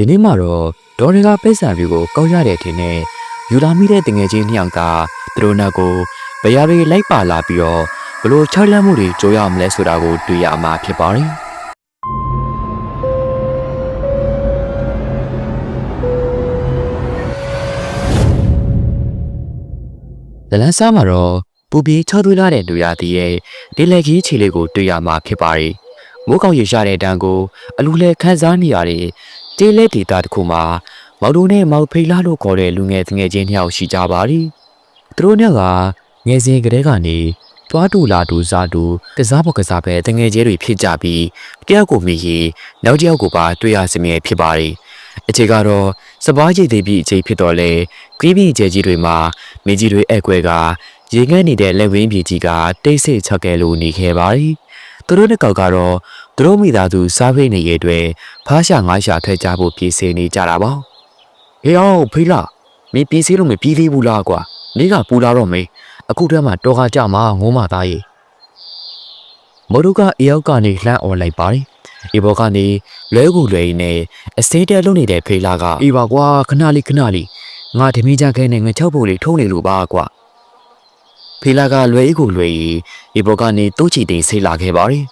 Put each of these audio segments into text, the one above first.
ဒီနေ့မှတော့ဒေါ်တွေကပိတ်ဆံတွေကိုကောက်ရတဲ့ထင်နဲ့ယူလာမိတဲ့တငယ်ချင်းနှစ်ယောက်ကသူတို့နောက်ကိုဗရာတွေလိုက်ပါလာပြီးတော့ဘလို့ချောက်လက်မှုတွေကြိုးရမလဲဆိုတာကိုတွေ့ရမှာဖြစ်ပါတယ်လလန်းစားမှာတော့ပူပြီးချောသွေးလာတဲ့လူရသည်ရဲ့ဒီလက်ကြီးခြေလေးကိုတွေ့ရမှာဖြစ်ပါတယ်မိုးကောင်းရရတဲ့တန်းကိုအလူလဲခန်းစားနေရတဲ့ တေးလက်ဒေတာတစ်ခုမှာမော်ဒိုနဲ့မောက်ဖိလာလို့ခေါ်တဲ့လူငယ်ငယ်ချင်းနှစ်ယောက်ရှိကြပါတယ်သူတို့နှစ်ကငယ်စဉ်ကတည်းကနေတွားတူလာတူစားတူကစားဖို့ကစားပဲတငယ်ချင်းတွေဖြစ်ကြပြီးတယောက်ကိုမိရင်နောက်တစ်ယောက်ကိုပါတွေ့ရစမြဲဖြစ်ပါတယ်အခြေကတော့စပားကြည်သေးပြီးအချိန်ဖြစ်တော့လေကွီးပြီးကျဲကြီးတွေမှာမိကြီးတွေအဲ့ကွဲကရေငတ်နေတဲ့လက်ဝင်းပြည်ကြီးကတိတ်ဆိတ်ချက်ခဲ့လို့နေခဲ့ပါတယ် သူတို့နှစ်ကောက်ကတော့သူတို့မိသားစုစားဖိတ်နေရတဲ့အတွက်ဖားရှာငါးရှာထွက်ကြဖို့ပြည်စင်နေကြတာပါဟေးအောင်ဖေးလာမင်းပြည်စည်းလို့မပြီးသေးဘူးလားကွာမင်းကပူလာတော့မေးအခုတည်းမှာတော်ခါကြမှာငုံးမသားရေမော်ဒူကအေယောက်ကနေလှမ်းអော်လိုက်ပါတယ်အေဘောကနေလွဲကူလွဲရင်းနဲ့အစင်းတဲလုံးနေတဲ့ဖေးလာကအေးပါကွာခဏလေးခဏလေးငါဓမီကြခဲနဲ့ငချောက်ဖို့လေးထုံးနေလို့ပါကွာ ဖေးလာကလွဲအေးကိုလွဲရီအေဘောကနေတိုးချီတင်ဆေးလာခဲ့ပါတယ်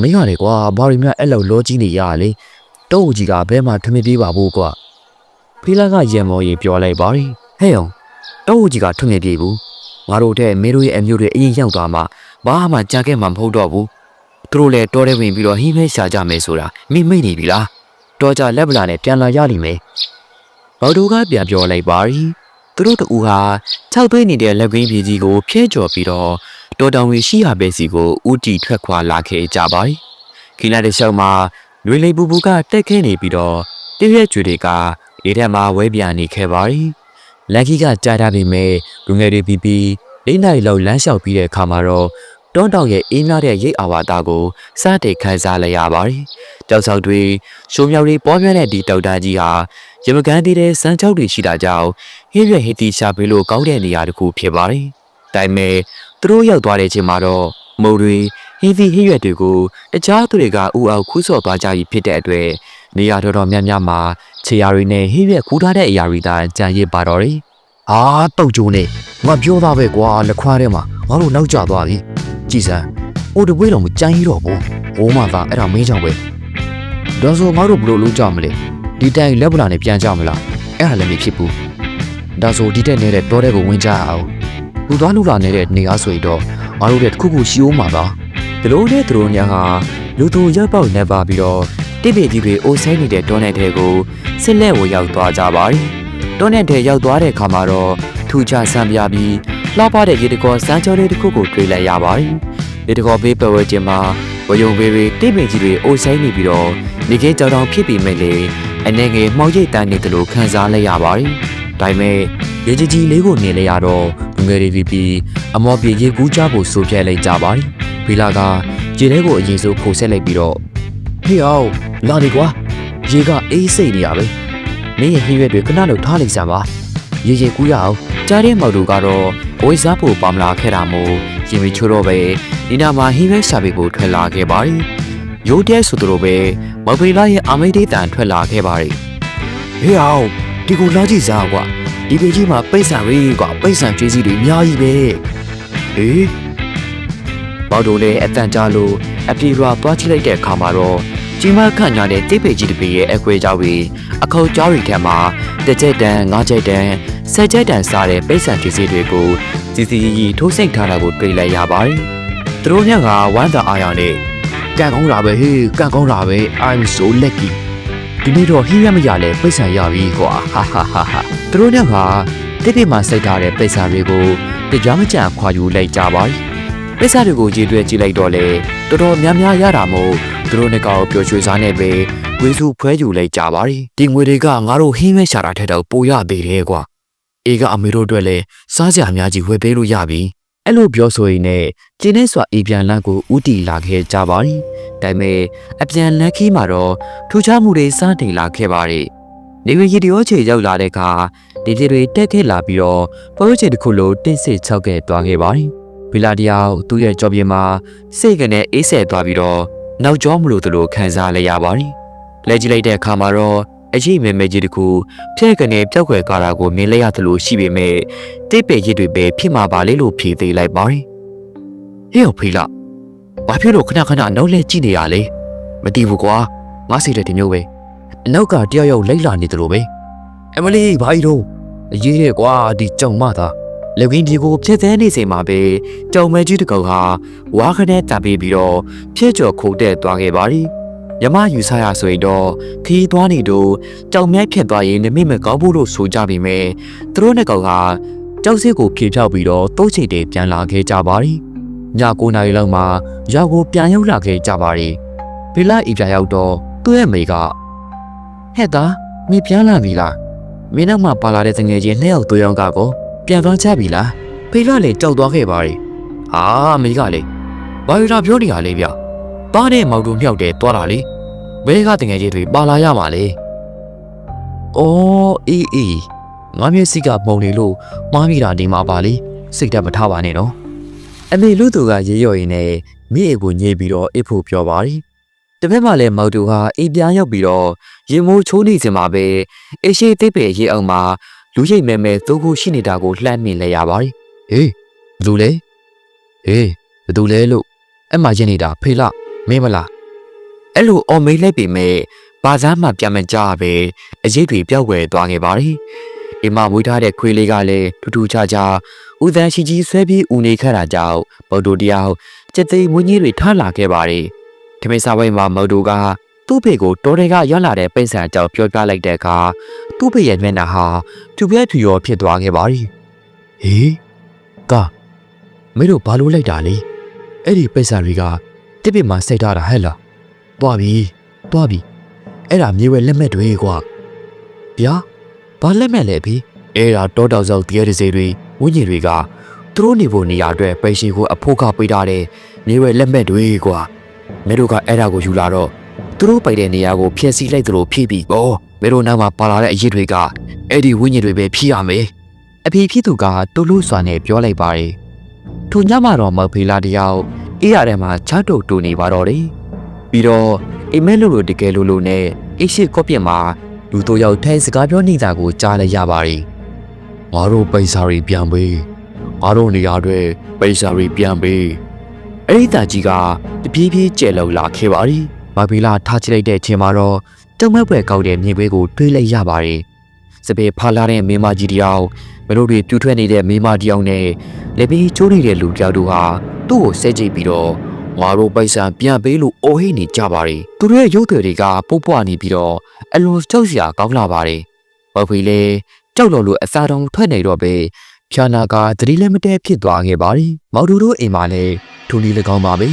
မင်းရတယ်ကွာဘာရီမြအဲ့လောက်လောကြီးနေရလေတောအကြီးကဘဲမှာထမင်းပြေးပါဘူးကွာဖေးလာကရံမော်ရီပြောလိုက်ပါတယ်ဟဲ့အောင်တောအကြီးကထမင်းပြေးဘူးငါတို့တဲ့မေတို့ရဲ့အမျိုးတွေအရင်ရောက်သွားမှဘာမှကြားခဲ့မှာမဟုတ်တော့ဘူးသူတို့လည်းတော်တဲ့ဝင်ပြီးတော့ဟင်းမဲရှာကြမယ်ဆိုတာမိမိတ်နေပြီလားတော်ကြလက်ပလာနဲ့ပြန်လာရလိမ့်မယ်ဘော်ဒိုကပြန်ပြောလိုက်ပါရီ သူတို့တူဟာ၆သွေးနေတဲ့လက်ကွင်းပြည်ကြီးကိုဖျဲကျော်ပြီးတော့တော်တောင်ဝင်ရှိရပဲစီကိုဥတီထွက်ခွာလာခဲ့ကြပါရီခီလာတဲ့ရှောက်မှာလွေလိမ်ပူပူကတက်ခဲနေပြီးတော့တရွက်ကျွေတွေကလေထက်မှာဝဲပြန်နေခဲ့ပါရီလန်ကီကကြားထားပေမဲ့လူငယ်တွေပြီးပြီးလေးနိုင်လောက်လမ်းလျှောက်ပြီးတဲ့အခါမှာတော့တွန်းတောင်ရဲ့အေးမြတဲ့ရိတ်အာဝါဒကိုစတဲ့ခန်းစားလိုက်ရပါတယ်။ ကြောက်ဆောက်တွေရှိုးမြောက်တွေပေါ်ပြတဲ့ဒီတောက်တာကြီးဟာရမကန်တည်တဲ့စမ်းချောက်တွေရှိတာကြောင့်ဟင်းရွက်ဟီတီရှာပေးလို့ကောင်းတဲ့နေရာတစ်ခုဖြစ်ပါတယ်။ဒါပေမဲ့သူတို့ရောက်သွားတဲ့ချိန်မှာတော့မုံတွေဟင်းသီးဟင်းရွက်တွေကိုတခြားသူတွေကဥအောင်ခူးဆော့သွားကြပြီဖြစ်တဲ့အတွက်နေရာတော်တော်များများမှာခြေရာတွေနဲ့ဟင်းရွက်ခူးထားတဲ့အရာတွေသာကြံရစ်ပါတော့တယ်။အာတုတ်ကြိုးနေငါပြောသားပဲကွာလက်ခွားထဲမှာငါတို့နောက်ကျသွားပြီကြည်စမ်းဟိုတပွေးတော့မကြမ်းကြီးတော့ဘူးဘိုးမသားအဲ့ဒါမင်းကြောင့်ပဲ ဒါဆိုငါတို့ဘလို့လုံးကြမလဲဒီတိုင်လက်ပလာနဲ့ပြန်ကြမလားအဲ့ဒါလည်းမဖြစ်ဘူးဒါဆိုဒီတက်နေတဲ့တောတဲ့ကိုဝင်ကြအောင်လူသွားလူလာနေတဲ့နေရာဆိုရင်တော့ငါတို့တဲ့တစ်ခုခုရှိအောင်မှာပါဒီလိုနဲ့သူတို့ညာဟာလူသူရပ်ပေါက်နေပါပြီးတော့တိပိကြီးတွေအိုးဆိုင်နေတဲ့တောနယ်ထဲကိုစစ်လက်ကိုရောက်သွားကြပါတယ်။တောနယ်ထဲရောက်သွားတဲ့အခါမှာတော့ထူချဆန်းပြပြီးလှပတဲ့ရေတကောစမ်းချောလေးတစ်ခုကိုတွေ့လိုက်ရပါတယ်။ရေတကောဘေးပတ်ဝန်းကျင်မှာ ဝယုံဘေးတွေတိပိကြီးတွေအိုးဆိုင်နေပြီးတော့နေကင်းကြောင်တောင်ဖြစ်ပြီးမဲ့လေအနေငယ်မှောက်ရိတ်တန်းနေတယ်လို့ခံစားလိုက်ရပါတယ်။ဒါပေမဲ့ရေကြီးကြီးလေးကိုနေလိုက်ရတော့လူငယ်တွေပြီးပြီးအမော်ပြေရေကူးကြဖို့ဆိုပြလိုက်ကြပါတယ်။ဘီလာကရေထဲကိုအရင်ဆုံးခိုဆက်လိုက်ပြီးတော့ဟေးအောင်လာနေကွာရေကအေးစိတ်နေရပဲမင်းရဲ့ဟင်းရွက်တွေခဏတော့ထားလိုက်စမ်းပါရေရေကူးရအောင်ကြားတဲ့မော်တူကတော့ဝိစားဖို့ပါမလာခဲ့တာမို့ရင်မချိုးတော့ပဲ ဒီနာမှာဟင်းပဲရှာပေးဖို့ထွက်လာခဲ့ပါတယ်။ရိုးတဲ့ဆိုသူလိုပဲမော်ဖေလာရဲ့အမိတ်ဒေးတန်ထွက်လာခဲ့ပါတယ်ဟေးအောင်ဒီကိုလာကြည့်စားကွာဒီပေကြီးမှာပိတ်ဆံရေးကွာပိတ်ဆံကျွေးစီတွေအများကြီးပဲ။ဟေးမော်တူလည်းအတန်ကြားလို့အပြေရွာသွားချိလိုက်တဲ့အခါမှာတော့ကြီးမခန့်ညာတဲ့တိတ်ပေကြီးတစ်ပေရဲ့အခွေကြောက်ပြီးအခေါက်ကြားတွေထဲမှာတစ်ချက်တန်ငါးချက်တန်ဆယ်ချက်တန်စားတဲ့ပိတ်ဆံပစ္စည်းတွေကိုစီစီရီထိုးစိတ်ထားတာကိုတွေ့လိုက်ရပါတယ်။ သူတို့ညကဝမ်းသာအားရနဲ့ကန်ကောင်းတာပဲဟေးကန်ကောင်းတာပဲ I'm so lucky ဒီနေ့တော့ဟင်းရမရလဲပိတ်ဆံရပြီကွာဟာဟာဟာဟာသူတို့ညကတိပိမှာစိတ်ထားတဲ့ပိတ်စာတွေကိုတရားမကြံခွာယူလိုက်ကြပါ යි ပိတ်စာတွေကိုကြည့်တွေ့ကြည့်လိုက်တော့လေတော်တော်များများရတာမို့သူတို့နှစ်ကောင်ပျော်ရွှင်စားနေပဲဝေစုဖွဲ ယူလိုက်ကြပါ යි ဒီငွေတွေကငါတို့ဟင်းမဲရှာတာထက်တော့ပိုရသေးတယ်ကွာအေကအမေတို့အတွက်လည်းစားစရာအများကြီးဝယ်ပေးလို့ရပြီ အဲ့လိုပြောဆိုရင်လည်းကျင်းနေစွာအေပြန်လန်းကိုဥတီလာခဲ့ကြပါ යි ဒါပေမဲ့အပြန်လန်းခီးမှာတော့ထူခြားမှုတွေစတင်လာခဲ့ပါ යි နေဝင်ရီတရောချေရောက်လာတဲ့အခါဒီဒီတွေတက်ခဲ့လာပြီးတော့ပေါ်ရချေတစ်ခုလိုတင့်စစ်ချောက်ခဲ့သွားခဲ့ပါတယ်။ဘီလာတယောက်သူ့ရဲ့ကြော်ပြင်းမှာစိတ်ကနေအေးဆဲသွားပြီးတော့နောက်ကျောမလို့သူလိုခံစားလိုက်ရပါတယ်။လဲကြည့်လိုက်တဲ့အခါမှာတော့ အရေးမဲမဲကြီးတစ်ခုဖျက်ကနေပျောက်ွယ်ကားတာကိုမြင်လိုက်ရသလိုရှိပေမဲ့တိတ်ပေရစ်တွေပဲဖြစ်မှာပါလေလို့ဖြေသေးလိုက်ပါတယ်ဟေ့ဖေလာဘာဖြစ်လို့ခဏခဏနောက်လဲကြည့်နေရလဲမတီးဘူးကွာငါစိတ်တဲ့ဒီမျိုးပဲအနောက်ကတယောက်ယောက်လိုက်လာနေတယ်လို့ပဲအမလီဘာကြီးတော့အရေးရဲကွာဒီကြောင်မသားလက်ကင်းဒီကိုဖြည့်သေးနေချိန်မှာပဲကြောင်မဲကြီးတစ်ကောင်ဟာဝါခနဲ့တပ်ပြီးပြီးတော့ဖြည့်ကျော်ခုန်တက်သွားခဲ့ပါသည် ယမယူဆရဆိုရင်တော့ခီးသွားနေတော့ကြောင်မဲဖြစ်သွားရင်နမိမကောင်းဘူးလို့ဆိုကြပေမဲ့သူတို့နှစ်ကောင်ဟာကြောက်စစ်ကိုဖြေဖြောက်ပြီးတော့တိုးချိတ်တွေပြန်လာခဲ့ကြပါသည်ည9နာရီလောက်မှာရောက်ကိုပြန်ရောက်လာခဲ့ကြပါသည်ဘီလာဤပြရောက်တော့သူ့ရဲ့မိကဟဲ့သားမင်းပြန်လာပြီလားမင်းနောက်မှာပါလာတဲ့တငယ်ချင်းနှစ်ယောက်သွေးအောင်ကကိုပြန်သွားကြပြီလားဖေလာလေကြောက်သွားခဲ့ပါ रे ဟာမေကလေဘာရတာပြောနေရလေဗျ ပါးတဲ့မောက်တို့မြောက်တဲ့သွားတာလေဘဲကတငယ်ချင်းတွေပါလာရမှာလေအော်အေးအေးငါမျက်စိကပုံနေလို့မှားမိတာနေမှာပါလေစိတ်တက်မထားပါနဲ့နော်အမေလူသူကရေရော်ရင်နဲ့မိအိကိုညေးပြီးတော့အိဖို့ပြောပါ रे တပည့်မှလည်းမောက်တို့ဟာအိမ်ပြန်ရောက်ပြီးတော့ရေမိုးချိုးနေစင်မှာပဲအရှိသိပ်ပဲရေအောင်မှာလူရိတ်မဲမဲသိုးခုရှိနေတာကိုလှမ်းမြင်လဲရပါ रे ဟေးဘယ်သူလဲဟေးဘယ်သူလဲလို့အဲ့မှာရင်နေတာဖေလာ မင်းမလားအဲ့လိုအော်မေးလိုက်ပေမဲ့ဘာသာမှပြန်မကြပဲအရေးတွေပြောက်ွယ်သွားခဲ့ပါတယ်အိမ်မှာမွေးထားတဲ့ခွေးလေးကလည်းထူးထူးခြားခြားဥသန်းရှိကြီးဆွဲပြီးဦးနေခတ်တာကြောင့်မော်တိုတယောက်စက်သိမွေးကြီးတွေထလာခဲ့ပါတယ်ထမင်းစားပွဲမှာမော်တိုကသူ့ဖေကိုတော်တွေကရလာတဲ့ပိတ်ဆံအကြောင်းပြောပြလိုက်တဲ့အခါသူ့ဖေရဲ့မျက်နှာဟာသူ့ပြက်သူရောဖြစ်သွားခဲ့ပါတယ်ဟေးကာမင်းတို့ဘာလို့လိုက်တာလဲအဲ့ဒီပိတ်ဆံတွေက တစ်ပစ်မှာစိတ်ထားတာဟဲ့လားတွားပြီတွားပြီအဲ့ဒါမြေဝဲလက်မဲ့တွေကွာဗျာဘာလက်မဲ့လဲဘီအဲ့ဒါတောတောက်စောက်တရေတစေတွေဝင်းကြီးတွေကသူတို့နေဖို့နေရာအတွက်ပိတ်ရှိကိုအဖို့ကပေးထားတဲ့နေဝဲလက်မဲ့တွေကွာမဲတို့ကအဲ့ဒါကိုယူလာတော့သူတို့ပိုက်တဲ့နေရာကိုဖျက်ဆီးလိုက်သလိုဖြည့်ပြီးဩမဲတို့နောက်မှာပါလာတဲ့အရေးတွေကအဲ့ဒီဝင်းကြီးတွေပဲဖြည့်ရမယ်အဖေဖြစ်သူကတူလို့စွာနဲ့ပြောလိုက်ပါတယ်ထိုညမှာတော့မဖေလာတယောက် အေးရတဲ့မှာချတုတ်တူနေပါတော့တယ်ပြီးတော့အိမ်မဲလို့လို့တကယ်လို့လို့နဲ့အိရှိကော့ပြစ်မှာလူတို့ယောက်ထိုင်စကားပြောနေတာကိုကြားလိုက်ရပါတယ်ငါတို့ပိတ်စာတွေပြန်ပေးငါတို့နေရာတွေပိတ်စာတွေပြန်ပေးအဲ့ဒီတာကြီးကတပြေးပြေးကျဲလုံလာခဲ့ပါသည်မဘီလာထားချိလိုက်တဲ့အချိန်မှာတော့တုံမက်ပွဲကောက်တဲ့မြေပွဲကိုတွေးလိုက်ရပါတယ်စပယ်ဖာလာတဲ့မိမကြီးတယောက်မလို့တွေပြူထွက်နေတဲ့မိမတယောက်နဲ့လက်ပြီးချိုးနေတဲ့လူတယောက်တို့ဟာ သူ့ကိုဆဲကြည့်ပြီးတော့ငါတို့ပိုက်ဆံပြန်ပေးလို့အိုဟိတ်နေကြပါတယ်သူတို့ရဲ့ရုပ်တွေတွေကပုတ်ပွားနေပြီးတော့အလွန်ကြောက်စရာကောင်းလာပါတယ်မဖီလေကြောက်လို့လို့အစာတောင်ထွက်နေတော့ပဲဖြာနာကသတိလည်းမတည့်ဖြစ်သွားခဲ့ပါတယ်မော်တူတို့အိမ်မှာလည်းထူလီ၎င်းပါပဲ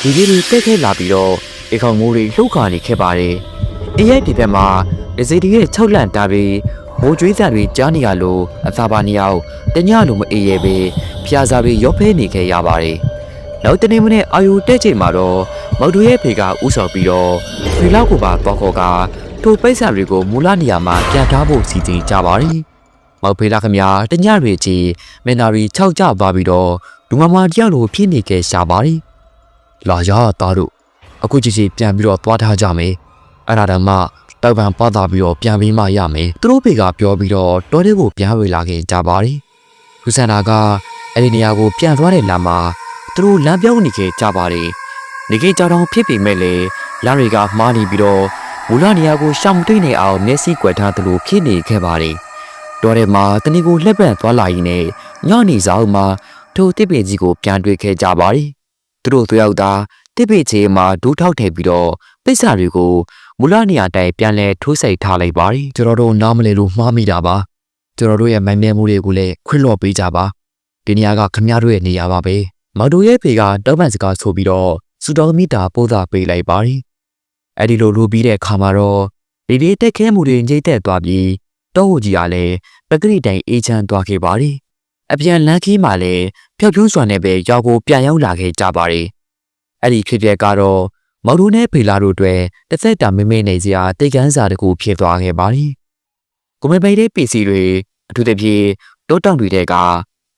ဒီကြီးတွေတက်ခဲလာပြီးတော့အခေါင်မိုးတွေလှုပ်ခါနေခဲ့ပါတယ်အရဲ့ဒီဘက်မှာဒစီတီရဲ့၆လန့်တာပြီးမိုးကျွေးစံတွေကြားနေရလို့အသာပါနေအောင်တညလိုမအေးရဲပဲ ဖျားစာပြီးရော့ဖဲနေခဲ့ရပါတယ်နောက်တနေ့မနေ့အာယုတက်ချိန်မှာတော့မော်တူရဲ့ဖေကဥဆောင်ပြီးတော့ဖေလောက်ကိုပါတော့ခေါ်ကထိုပိတ်ဆံတွေကိုမူလနေရာမှာပြန်ထားဖို့စီစဉ်ကြပါတယ်မောက်ဖေလာခမတညတွေချီမင်နာရီ၆ကြပါပြီးတော့လူမမတယောက်လိုဖြစ်နေခဲ့ရှာပါတယ်လာရသားတို့အခုကြည့်စီပြန်ပြီးတော့သွားထားကြမယ်အဲ့ဒါတည်းမှတောက်ပံပတ်သားပြီးတော့ပြန်ပြီးမှရမယ်သူတို့ဖေကပြောပြီးတော့တောထဲကိုပြန်ဝေလာခဲ့ကြပါတယ်ဟူဆန္ဒာက အဲ့ဒီနေရာကိုပြန်သွားတဲ့လမ်းမှာသူတို့လမ်းပြောင်းနေခဲ့ကြပါတယ်။နေခဲ့ကြတော့ဖြစ်ပေမဲ့လေလမ်းတွေကမှားနေပြီးတော့မူလနေရာကိုရှောင်တိတ်နေအောင်မျက်စိကွယ်ထားသလိုဖြစ်နေခဲ့ပါတယ်။တော်ထဲမှာတနည်းကိုလှက်ပန့်သွားလာရင်းနဲ့ညနေဆောင်မှာထိုတစ်ပေကြီးကိုပြန်တွေ့ခဲ့ကြပါတယ်။သူတို့သူရောက်တာတစ်ပေချေမှာဒူးထောက်ထည့်ပြီးတော့ပိဿာတွေကိုမူလနေရာတိုင်ပြန်လဲထိုးစိတ်ထားလိုက်ပါတယ်။ကျွန်တော်တို့နားမလဲလို့မှားမိတာပါကျွန်တော်တို့ရဲ့မိုင်မဲမှုတွေကိုလည်းခွင့်လွှတ်ပေးကြပါ ဒီနေရာကခမရတို့ရဲ့နေရာပါပဲမော်တိုရဲ့ဖေကတောက်ပန်စကားဆိုပြီးတော့စူတော်မီတာပိုးသာပေးလိုက်ပါတယ်။အဲဒီလိုလိုပြီးတဲ့အခါမှာတော့ဒီဒီတက်ခဲမှုတွေညိတ်သက်သွားပြီးတောဝကြီးကလည်းပကတိတိုင်အေးချမ်းသွားခဲ့ပါတယ်။အပြန်လန်းခီးမှာလည်းဖျောက်ဖြူးစွာနဲ့ပဲရောက်ကိုပြန်ရောက်လာခဲ့ကြပါတယ်။အဲ့ဒီဖြစ်ပျက်ကတော့မော်တိုနဲ့ဖေလာတို့အတွက်တစ်သက်တာမမေ့နေစရာတိတ်ကန်းစာတစ်ခုဖြစ်သွားခဲ့ပါတယ်။ကိုမပိတ်တဲ့ပစ္စည်းတွေအထူးသဖြင့်တိုးတောင်တွေတဲ့က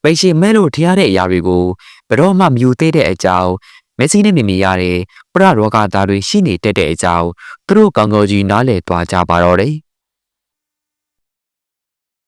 ပိတ်ရှိမဲလို့ထရတဲ့အရာတွေကိုဘယ်တော့မှမယူသေးတဲ့အကြောင်းမက်ဆီနဲ့မီမီရတဲ့ပရရောဂါသားတွေရှိနေတတ်တဲ့အကြောင်းသူတို့ကောင်းကောင်းကြီးနားလည်သွားကြပါတော့တယ်